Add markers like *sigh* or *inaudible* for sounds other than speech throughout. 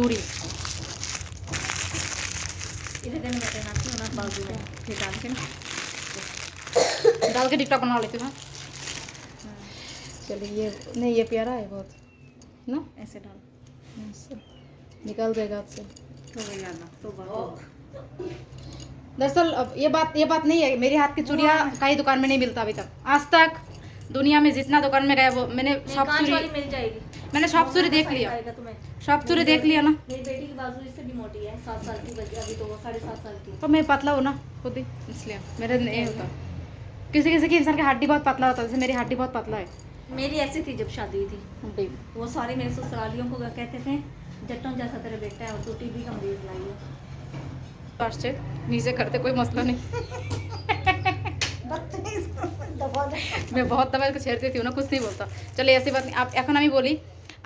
चूड़ी इधर ना बाजू में डाल के डाल के टिकटॉक बना लेती हूँ। चलिए ये नहीं ये प्यारा है बहुत ना ऐसे डाल ऐसे। निकल जाएगा आपसे तो वही आना तो बात दरअसल अब ये बात ये बात नहीं है मेरे हाथ की चूड़िया कहीं दुकान में नहीं मिलता अभी तक आज तक दुनिया में जितना दुकान में गया वो मैंने सब चूड़ी मिल जाएगी मैंने सब चूड़ी देख लिया आएगा तुम्हें सब चूड़ी देख लिया ना मेरी बेटी की बाजू इससे भी मोटी है सात साल की बच्ची अभी तो वो साढ़े सात साल की तो मैं पतला हूँ ना खुद ही इसलिए मेरे नहीं होता किसी किसी की इंसान की हड्डी बहुत पतला होता है जैसे मेरी हड्डी बहुत पतला है मेरी ऐसी थी जब शादी हुई थी हड्डी वो सारे मेरे ससुरालियों को कहते थे जट्टों जैसा तेरा बेटा है और तू टीबी का मरीज लाई है আসছে নিজে करते कोई मसला नहीं मैं बहुत दबा के छेड़ देती हूँ ना कुछ नहीं बोलता चलिए ऐसी बात नहीं आप এখন আমি বলি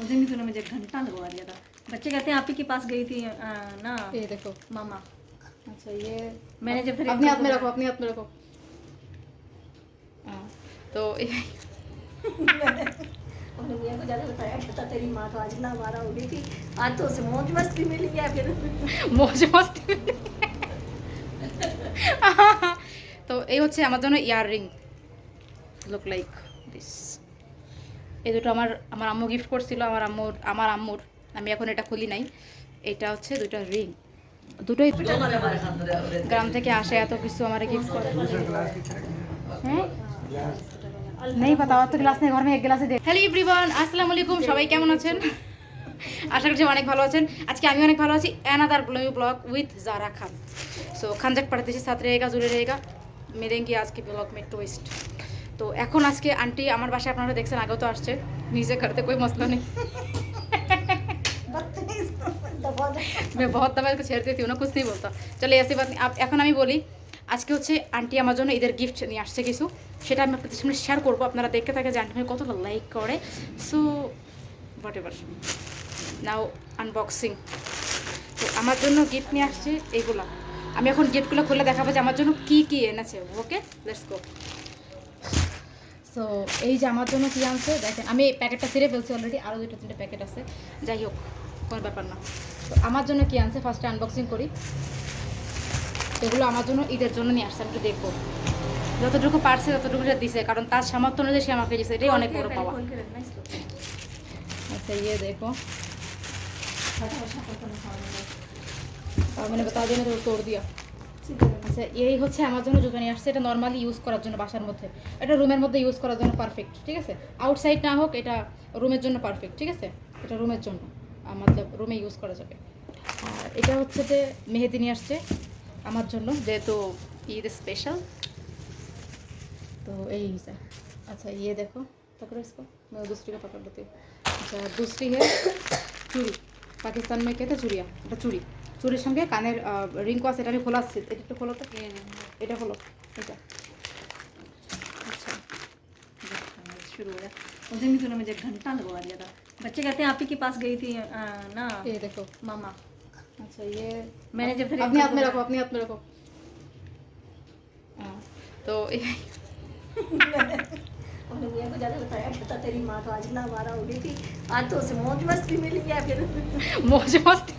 उस दिन भी तूने मुझे घंटा लगवा दिया था बच्चे कहते हैं आप ही के पास गई थी अ, ना ये देखो मामा अच्छा ये मैंने जब फिर अपने हाथ में रखो अपने हाथ में रखो हाँ, तो हमने भैया को ज़्यादा बताया कहता तेरी माँ तो आज ना हमारा हो गई थी आज तो उसे मौज मस्ती मिल गया फिर মৌজ মস্তি তো এই হচ্ছে আমার জন্য ইয়াররিং লুক লাইক দিস এই দুটো আমার আমার আম্মু গিফট করছিল, আমার আম্মুর আমার আম্মুর। আমি এখন এটা খুলি নাই। এটা হচ্ছে দুটো রিং দুটোই গ্রাম থেকে আসে এত কিছু আমার গিফট করে। নেই পাতা অত গ্লাস নেই, ঘরে এক গ্লাসে দে। হ্যালো এভরিওয়ান আসসালামু আলাইকুম, সবাই কেমন আছেন? আশা করছি অনেক ভালো আছেন। আজকে আমি অনেক ভালো আছি। Another blog blog with Zara Khan. So খানজাক পাঠাতেছি সাথে রেগা জুড়ে রেগা মেরেঙ্গি আজকে ব্লগ মে টুইস্ট তো এখন আজকে আন্টি আমার বাসায় আপনারা দেখছেন আগেও তো আসছে নিজে করতে कोई मसला नहीं मैं बहुत दबा के छेड़ देती हूँ ना कुछ नहीं बोलता चलिए ऐसी बात नहीं आप এখন আমি বলি আজকে হচ্ছে আন্টি আমার জন্য ঈদের গিফট নিয়ে আসছে কিছু সেটা আমি আপনাদের সামনে শেয়ার করবো আপনারা দেখতে থাকে যে আন্টি আমাকে কতটা লাইক করে so whatever now unboxing তো আমার জন্য গিফট নিয়ে আসছে এইগুলো আমি এখন গিফটগুলো খুলে দেখাবো যে আমার জন্য কি কি এনেছে ওকে লেটস গো সো এই যে আমার জন্য কি আনছে দেখেন আমি প্যাকেটটা ছিঁড়ে ফেলছি অলরেডি আরও দুটো তিনটে প্যাকেট আছে যাই হোক কোনো ব্যাপার না তো আমার জন্য কি আনছে ফার্স্টে আনবক্সিং করি এগুলো আমার জন্য ঈদের জন্য নিয়ে আসছে আমি একটু দেখবো যতটুকু পারছে ততটুকু সে দিছে কারণ তার সামর্থ্য অনুযায়ী সে আমাকে দিয়েছে এটাই অনেক বড় পাওয়া खोल के रखना इसको अच्छा ये देखो फटाफट फटाफट निकालना है। और मैंने बता दिया ना तो तोड़ दिया सीधे रखना। আচ্ছা এই হচ্ছে আমার জন্য জুতো নিয়ে আসছে এটা নর্মালি ইউজ করার জন্য বাসার মধ্যে এটা রুমের মধ্যে ইউজ করার জন্য পারফেক্ট ঠিক আছে আউটসাইড না হোক এটা রুমের জন্য পারফেক্ট ঠিক আছে এটা রুমের জন্য আহ, মতলব রুমে ইউজ করা যাবে আর এটা হচ্ছে যে মেহেদি নিয়ে আসছে আমার জন্য যেহেতু ঈদ স্পেশাল तो यही है अच्छा ये देखो पकड़ो इसको मैं दूसरी का पकड़ लेती हूँ अच्छा दूसरी है চুড়ি পাকিস্তান में कहते চুড়িয়া এটা চুড়ি চুড়ির সঙ্গে কানের রিং আছে এটা আমি খোলা আসছি এটা একটু খোলো তো এটা খোলো এটা আচ্ছা शुरू हो गया उस दिन भी तूने मुझे घंटा लगवा दिया था बच्चे कहते हैं आप ही के पास गई थी अ, ना ये देखो मामा अच्छा ये मैंने जब फिर अपने हाथ में रखो अपने हाथ में रखो हाँ, तो हमने भैया को ज़्यादा बताया कहता तेरी माँ तो आज ना हमारा हो गई थी आज तो उसे मौज मस्ती मिल गया फिर মৌজ মস্তি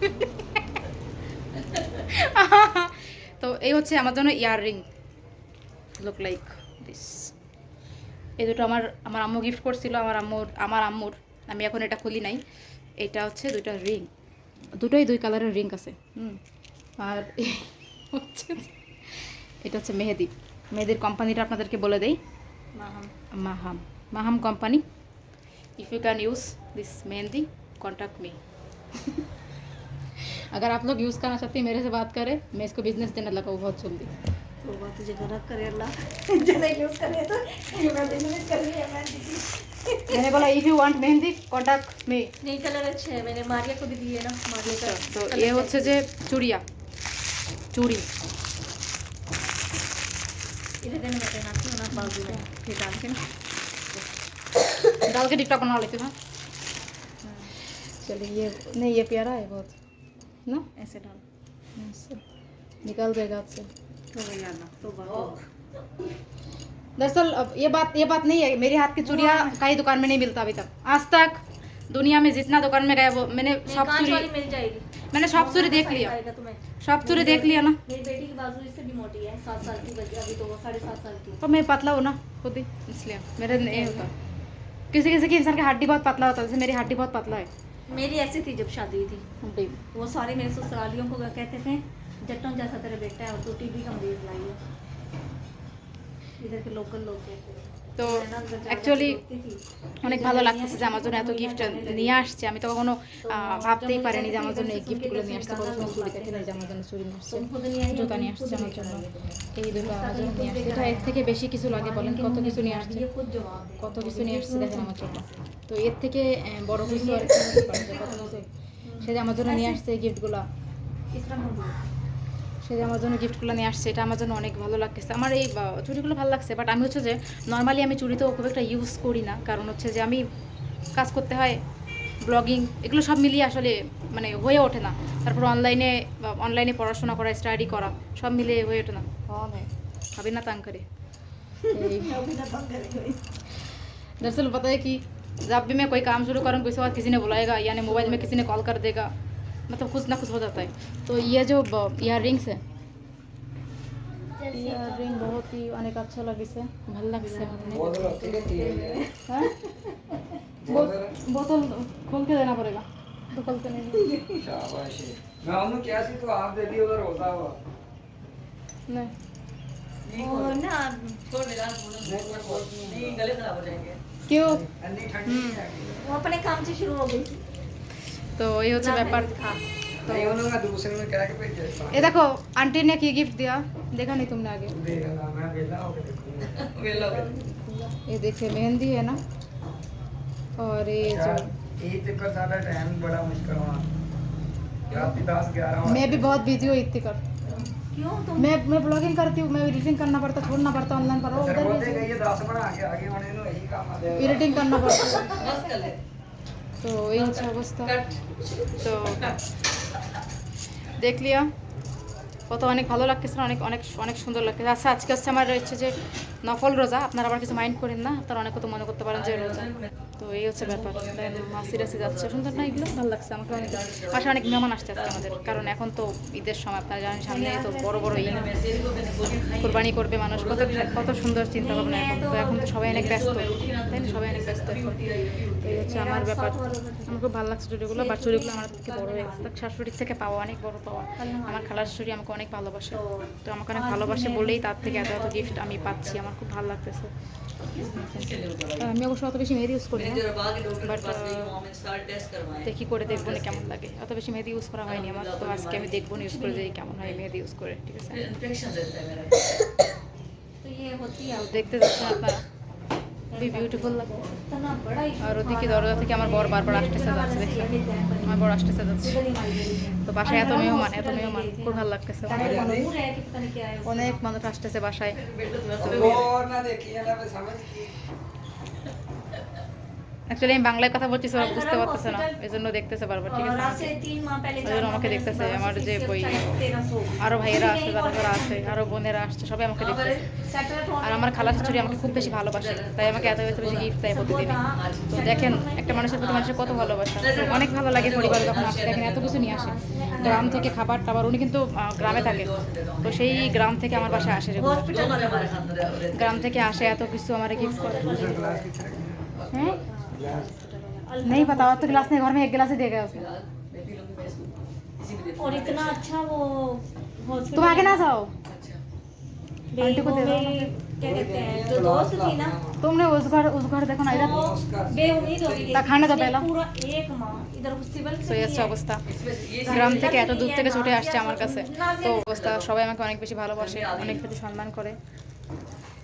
তো এই হচ্ছে আমার জন্য ইয়াররিং লুক লাইক দিস এই দুটো আমার আমার আম্মু গিফট করছিল আমার আম্মুর আমার আম্মুর। আমি এখন এটা খুলি নাই। এটা হচ্ছে দুটো রিং দুটোই দুই কালারের রিং আছে। হুম। আর *laughs* হচ্ছে এটা হচ্ছে মেহেদি। মেহেদির কোম্পানিটা আপনাদেরকে বলে দেই। Maham. Maham. Maham company if you can use this mehndi contact me *laughs* अगर आप लोग यूज़ करना चाहते हैं मेरे से बात करें मैं इसको बिजनेस देने लगा हूँ बहुत जल्दी तो बात तुझे गलत करे अल्लाह जने यूज़ करे तो मैं बिजनेस कर रही है मैं दीदी मैंने बोला if you want mehndi contact me नहीं कलर अच्छे है मैंने मारिया को भी दिए ना मारिया का তো colour এ হচ্ছে যে চুড়িয়া চুড়ি इधर देने में पहनाती हूँ ना बाजू में फिर डाल के *coughs* ना डाल के टिकटॉक बना लेती हूँ हाँ। चलिए ये नहीं ये प्यारा है बहुत ना? ऐसे डाल। ऐसे। निकल जाएगा आपसे। तो तो बात दरअसल अब ये बात ये बात नहीं है। मेरे हाथ की चूड़िया कई दुकान में नहीं मिलता अभी तक। आज तक दुनिया में जितना दुकान में गया वो मैंने सब चूड़ी मिल जाएगी। मैंने सब चूड़ी देख लिया। सब चूड़ी देख लिया ना। मेरी बेटी की बाजू इससे भी मोटी है सात साल की बच्ची अभी तो वो साढ़े सात साल की तो मैं पतला हूँ ना खुद ही इसलिए। मेरे नहीं होता। किसी किसी के इंसान की हड्डी बहुत पतला होता है जैसे मेरी हड्डी बहुत पतला है। मेरी ऐसी थी जब शादी थी। वो सारे मेरे ससुरालियों को कहते थे जट्टों जैसा तेरा बेटा है और तू टीबी का मरीज़ लाई है। इधर के लोकल लोग कहते थे। তো অ্যাকচুয়ালি অনেক ভালো লাগতেছে যে আমার জন্য এত গিফট নিয়ে আসছে। আমি তো কখনো ভাবতেই পারিনি যে আমার জন্য এই গিফটগুলো নিয়ে আসতে কত চুরি দেখে যে আমার জন্য চুরি নিয়ে আসছে। জুতা নিয়ে আসছে আমার জন্য। এই দুটো আমার জন্য নিয়ে আসছে। এটা এর থেকে বেশি কিছু লাগে বলেন? কত কিছু নিয়ে আসছে? কত কিছু নিয়ে আসছে দেখেন আমার জন্য। তো এর থেকে বড় কিছু আর সে যে আমার জন্য নিয়ে আসছে এই গিফটগুলো इस तरह मत बोलो। সে যে আমার জন্য গিফটগুলো নিয়ে আসছে এটা আমার জন্য অনেক ভালো লাগতেছে আমার এই আহ, চুড়িগুলো ভালো লাগছে বাট আমি হচ্ছে যে নর্মালি আমি চুড়ি তো খুব একটা ইউজ করি না কারণ হচ্ছে যে আমি কাজ করতে হয় ব্লগিং এগুলো সব মিলিয়ে আসলে মানে হয়ে ওঠে না তারপর অনলাইনে অনলাইনে পড়াশোনা করা স্টাডি করা সব মিলিয়ে হয়ে ওঠে না अभी ना तंग करे दरअसल पता है कि जब भी मैं कोई काम शुरू करूँ उसके बाद किसी ने बुलाएगा यानी मोबाइल में किसी ने कॉल कर देगा मतलब खुश ना खुश हो जाता है। तो ये जो इयर रिंग्स है। इयर रिंग बहुत ही अनेक अच्छा लगे से। भल लगे से हमने। बोतल हाँ? खोल के देना पड़ेगा। तो खोल के नहीं। शाबाश मैं हमने क्या सी तो आप दे दी उधर होता हुआ? नहीं। वो ना छोड़ दे आप नहीं गले खराब हो जाएँगे। क्यों? वो हम्म। तो अपने काम से शुरू हो गई थी। তো এই হচ্ছে ব্যাপার। এ দেখো আন্টি ने की गिफ्ट दिया देखा नहीं तुमने आगे ये देखिए मेहंदी है ना और ये जो ये चक्कर सारा टाइम बड़ा मुश्किल हुआ मैं भी बहुत बिज़ी हूँ इतनी कर क्यों तुम? मैं मैं ब्लॉगिंग करती हूँ मैं एडिटिंग करना पड़ता छोड़ना पड़ता ऑनलाइन पर उधर भी एडिटिंग करना पड़ता। तो এই হচ্ছে অবস্থা। তো দেখ লিয়া কত অনেক ভালো লাগতেছে না, অনেক অনেক অনেক সুন্দর লাগতেছে। আচ্ছা আজকে হচ্ছে আমার হচ্ছে যে নফল রোজা আপনারা আবার কিছু মাইন্ড করেন না আপনারা অনেক কত মনে করতে পারেন যে রোজা। তো এই হচ্ছে ব্যাপার দেখেন, মাসি রাসি যাচ্ছে সুন্দর না এগুলো? ভালো লাগছে আমাকে অনেক পাশে অনেক মেহমান আসছে আজকে আমাদের কারণ এখন তো ঈদের সময় আপনারা জানেন সামনে তো বড় বড় ঈদ। কোরবানি করবে মানুষ কত কত সুন্দর চিন্তা ভাবনা এখন। তো এখন তো সবাই অনেক ব্যস্ত তাই না? সবাই অনেক ব্যস্ত এখন। তো এই হচ্ছে আমার ব্যাপার। আমার খুব ভালো লাগছে চুরিগুলো বা চুরিগুলো আমার থেকে বড় হয়ে গেছে। শাশুড়ির থেকে পাওয়া অনেক বড় পাওয়া। আমার খালার শাশুড়ি আমাকে অনেক ভালোবাসে। তো আমাকে অনেক ভালোবাসে বলেই তার থেকে এত এত গিফট আমি পাচ্ছি। আমার খুব ভালো লাগতেছে। আমি অবশ্য অত বেশি মেহেদি ইউজ করি বাট দেখি করে দেখব না কেমন লাগে। অত বেশি মেহেদি ইউজ করা হয়নি আমার। তো আজকে আমি দেখব না ইউজ করে যাই কেমন হয় মেহেদি ইউজ করে ঠিক আছে? ইয়ে দেখতে যাচ্ছেন আপনারা। খুবই বিউটিফুল আর ওদিকে দরজা থেকে আমার বর বারবার আসতেছে যাচ্ছে দেখি আমার বড় আসতেছে যাচ্ছে তো বাসায় এত মেহমান এত মেহমান। খুব ভালো লাগতেছে। অনেক মানুষ আসতেছে বাসায়। অ্যাকচুয়ালি আমি বাংলায় কথা বলছি সব বুঝতে পারতেছে না। এই জন্য দেখতেছে বারবার ঠিক আছে? ওই জন্য আমাকে দেখতেছে আমার যে বই আরও ভাইয়েরা আছে দাদারা আছে আরও বোনেরা আসছে সবাই আমাকে দেখতেছে। আর আমার খালা শাশুড়ি আমাকে খুব বেশি ভালোবাসে তাই আমাকে এত এত বেশি গিফট দেয় প্রতিদিন তো দেখেন একটা মানুষের প্রতি মানুষের কত ভালোবাসা। অনেক ভালো লাগে পরিবার যখন আসে দেখেন এত কিছু নিয়ে আসে। গ্রাম থেকে খাবার টাবার উনি কিন্তু গ্রামে থাকে। তো সেই গ্রাম থেকে আমার বাসায় আসে গ্রাম থেকে আসে এত কিছু আমার গিফট করে। হ্যাঁ? ग्लास किथे रखना हैं ग्लास नहीं पता और तो गिलास नहीं घर में एक गिलास ही देगा उसको और इतना अच्छा वो hospital तुम आगे ना जाओ में आंटी को वो दे दो। मेरी क्या कहते हैं जो दोस्त थी ना तुमने उस घर उस घर देखो ना इधर वो बेउम्मीद हो गई তা খানা তো उसने পেলাম। पूरा एक माह इधर सिविल তো এই হচ্ছে অবস্থা গ্রাম থেকে এত দূর থেকে ছুটে আসছে আমার কাছে তো অবস্থা সবাই আমাকে অনেক বেশি ভালোবাসে অনেক বেশি সম্মান করে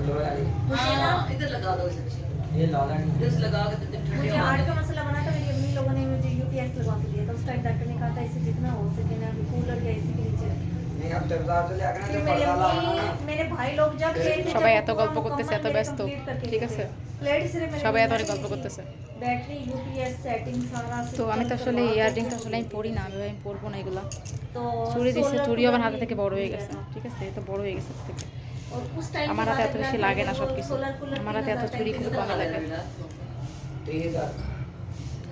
नहीं, हुआ आगे आगे ला लेंगे ये जाली लगी ये लोहे वाली मुझे ना हाँ इधर लगा दो इसे ये ला लेंगे इधर से लगा के तो ठंडे मुझे हवा हार्ट में- का मसला बना था मेरी अम्मी लोगों ने मुझे यूपीएस लगवा के दिया था उस टाइम डॉक्टर ने कहा था इसे जितना हो सके ना अभी कूलर या एसी के नीचे रखें। नहीं अब देवदार तो लेकर फिर जो मेरी पर्दा अम्मी लाना मेरे भाई लोग जब गए थे সবাই जब এত वो গল্প मुकम्मल করতেছে, এত मेरे ব্যস্ত। complete करके ঠিক गए আছে। थे। प्लेट सिर्फ मेरे সবাই এত मम्मी অনেক গল্প ने করতেছে बैटरी यूपीएस सेटिंग सारा তো আমি তো system আসলে करवा ইয়ার के রিংটা আসলে আমি পড়ি না আমি ভাবি আমি পরবো না এগুলা तो চুড়ি দিচ্ছে solar চুড়িও আমার cooler হাতে भी থেকে বড় হয়ে मिल গেছে गया था। ঠিক আছে তো বড় হয়ে গেছে হাত থেকে और उस टाइम আমার হাতে এত বেশি লাগে না সব কিছু আমার হাতে এত চুরি খুব ভালো লাগে।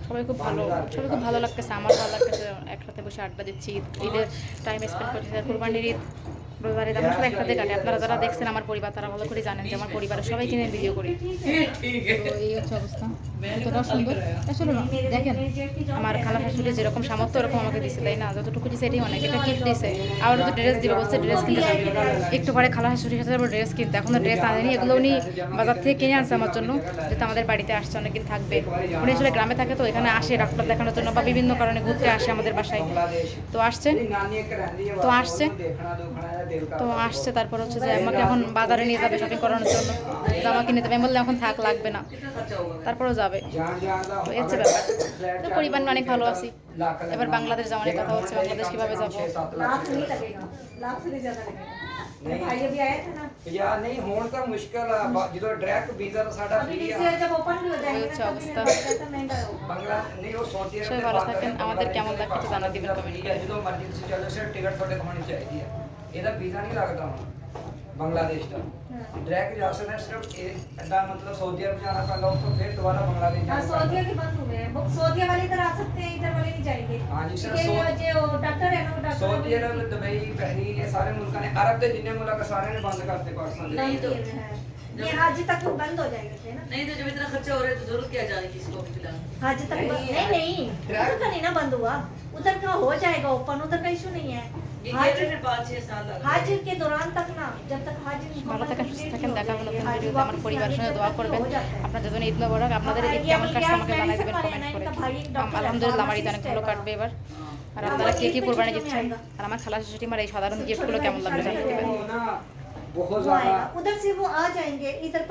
সবাই খুব ভালো, সবাই খুব ভালো লাগতেছে, আমার ভালো লাগতেছে। একসাথে বসে আড্ডা দিচ্ছি, ঈদের টাইম স্পেন্ড করতেছে কুরবানির ঈদ। রোজার আমার সব একসাথে কাটে, আপনারা যারা দেখছেন আমার পরিবার, তারা ভালো করে জানেন যে আমার পরিবারের সবাই কিনে ভিডিও করি। এই হচ্ছে অবস্থা। কতটা সুন্দর। আসলে দেখেন, আমার খালা শাশুড়ি যেরকম সামর্থ্য, ওরকম আমাকে দিছে, তাই না? যতটুকু দিছে, এটাই অনেক। এটা গিফট দিছে। আবার তো ড্রেস দিবে, বলছে ড্রেস কিনতে যাবে। একটু পরে খালা শাশুড়ির সাথে ড্রেস কিনতে। এখন ড্রেস আনেনি, এগুলো উনি বাজার থেকে কিনে আনছে আমার জন্য। যেহেতু আমাদের বাড়িতে আসছে, অনেকদিন থাকবে। উনি আসলে গ্রামে থাকে, তো এখানে আসে ডাক্তার দেখানোর জন্য বা বিভিন্ন কারণে ঘুরতে আসে আমাদের বাসায়। তো আসছেন? তো আসছে তো আসছে তারপর হচ্ছে যে আমাকে এখন বাজারে নিয়ে যাবে শপিং করানোর জন্য। জামা কিনে দেবে বললে এখন থাক লাগবে না। তারপরেও যাবে। তো হচ্ছে ব্যাপার। তো পরিবার অনেক ভালো আছি। এবার বাংলাদেশ যাওয়ার কথা হচ্ছে। বাংলাদেশ কীভাবে যাব? আমাদের কেমন লাগছে জানা দিবেন কমেন্ট ਇਹਦਾ ਵੀਜ਼ਾ ਨਹੀਂ ਲੱਗਦਾ ਹੁਣ ਬੰਗਲਾਦੇਸ਼ ਦਾ ਡਾਇਰੈਕਟ ਜਾ ਸਕਦਾ ਸਿਰਫ ਇਹ ਐਡਾ ਮਤਲਬ सऊदी अरब जाना पड़ेगा उसको फिर दोबारा बांग्लादेश हाँ जाना सऊदिया के बंद हुए हैं वो सऊदिया वाले इधर आ सकते हैं इधर वाले नहीं जाएंगे हाँ जी सर, क्योंकि सो- ये जो डॉक्टर है ना वो doctor Saudi Arabia Dubai Bahrain ਇਹ ਸਾਰੇ ਮੁਲਕਾਂ ਨੇ ਅਰਬ ਦੇ ਜਿੰਨੇ ਮੁਲਕ ਆ, ਸਾਰਿਆਂ ਨੇ ਬੰਦ ਕਰਤੇ ਪਾਕਿਸਤਾਨ ਦੇ ਨਹੀਂ ਵੀਜ਼ੇ। ਹੈ ये आज तक वो बंद हो जाएंगे थे ना नहीं तो जब इतना खर्चा हो रहा है तो जरूरत क्या जाने की इसको अभी फिलहाल आज तक नहीं, बंद- नहीं नहीं उधर का नहीं ना बंद हुआ उधर का हो जाएगा ओपन उधर का इशू नहीं है ये हज कह रहे हैं पाँच छह साल लग हज के दौरान तक ना जब तक हज ভালো থাকেন সুস্থ complete থাকেন हो দেখা হলো जाएगी, নতুন हज ভিডিওতে আমার वापस পরিবারের आने সঙ্গে तक দোয়া तो করবেন हो जाता है। আপনার যখন ঈদ মোবারক আপনাদের আর ঈদ ये কেমন अभी কাটছে ग्यारह আমাকে জানাই महीने से দেবেন पढ़े কমেন্ট ना, করে इनका भाई एक डॉक्टर है, আলহামদুলিল্লাহ আমার ঈদ অনেক pharmacist ভালো है কাটবে এবার আর আমার আপনারা কে ঈদ কি पे কোরবানি ছুটি में দিচ্ছেন आएगा। আর আমার খালা শাশুড়ি আমার এই সাধারণ ছোট গিফটগুলো ছোট কেমন লাগবে শাড়ি জানিয়ে बहुत ज़्यादा उधर से वो आ जाएँगे इधर